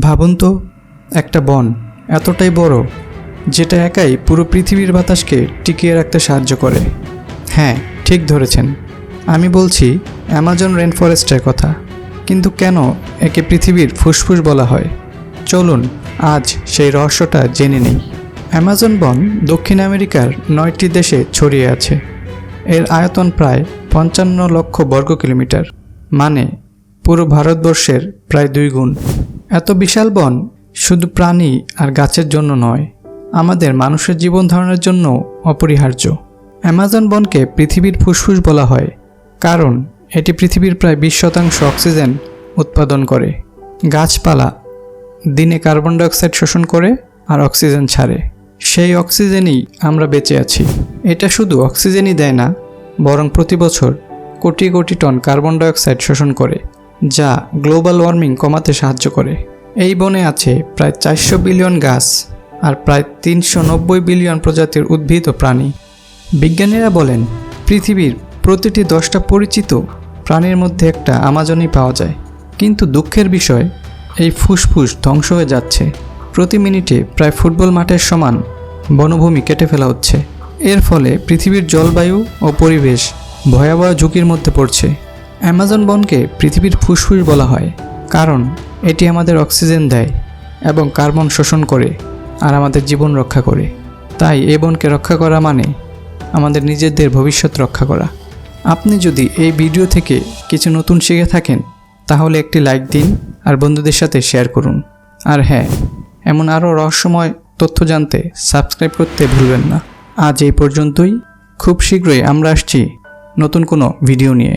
ভাবুন তো, একটা বন এতটাই বড়, যেটা একাই পুরো পৃথিবীর বাতাসকে টিকিয়ে রাখতে সাহায্য করে। হ্যাঁ ঠিক ধরেছেন। আমি বলছি, অ্যামাজন রেন ফরেস্টের কথা। কিন্তু কেন একে পৃথিবীর ফুসফুস বলা হয়? চলুন, আজ সেই রহস্যটা জেনে নেই। অ্যামাজন বন দক্ষিণ আমেরিকার নয়টি দেশে ছড়িয়ে আছে। এর আয়তন প্রায় পঞ্চান্ন লক্ষ বর্গ কিলোমিটার। মানে পুরো ভারতবর্ষের প্রায় দুই গুণ। এত বিশাল বন শুধু প্রাণী আর গাছের জন্য নয়, আমাদের মানুষের জীবন ধারণের জন্য অপরিহার্য। অ্যামাজন বনকে পৃথিবীর ফুসফুস বলা হয়, কারণ এটি পৃথিবীর প্রায় বিশ শতাংশ অক্সিজেন উৎপাদন করে। গাছপালা দিনে কার্বন ডাইঅক্সাইড শোষণ করে আর অক্সিজেন ছাড়ে। সেই অক্সিজেনই আমরা বেঁচে আছি। এটা শুধু অক্সিজেনই দেয় না, বরং প্রতি বছর crore crore ton carbon dioxide শোষণ করে। যা গ্লোবাল ওয়ার্মিং কমাতে সাহায্য করে। এই বনে আছে প্রায় চারশো বিলিয়ন গাছ আর প্রায় তিনশো নব্বই বিলিয়ন প্রজাতির উদ্ভিদ ও প্রাণী। বিজ্ঞানীরা বলেন, পৃথিবীর প্রতিটি দশটা পরিচিত প্রাণীর মধ্যে একটা আমাজনই পাওয়া যায়। কিন্তু দুঃখের বিষয়, এই ফুসফুস ধ্বংস হয়ে যাচ্ছে। প্রতি মিনিটে প্রায় ফুটবল মাঠের সমান বনভূমি কেটে ফেলা হচ্ছে। এর ফলে পৃথিবীর জলবায়ু ও পরিবেশ ভয়াবহ ঝুঁকির মধ্যে পড়ছে। অ্যামাজন বনকে পৃথিবীর ফুসফুস বলা হয়, কারণ এটি আমাদের অক্সিজেন দেয় এবং কার্বন শোষণ করে আর আমাদের জীবন রক্ষা করে। তাই এ বনকে রক্ষা করা মানে আমাদের নিজেদের ভবিষ্যৎ রক্ষা করা। আপনি যদি এই ভিডিও থেকে কিছু নতুন শিখে থাকেন, তাহলে একটি লাইক দিন আর বন্ধুদের সাথে শেয়ার করুন। আর হ্যাঁ এমন আরও রহস্যময় তথ্য জানতে সাবস্ক্রাইব করতে ভুলবেন না। আজ এই পর্যন্তই। খুব শীঘ্রই আমরা আসছি নতুন কোনো ভিডিও নিয়ে।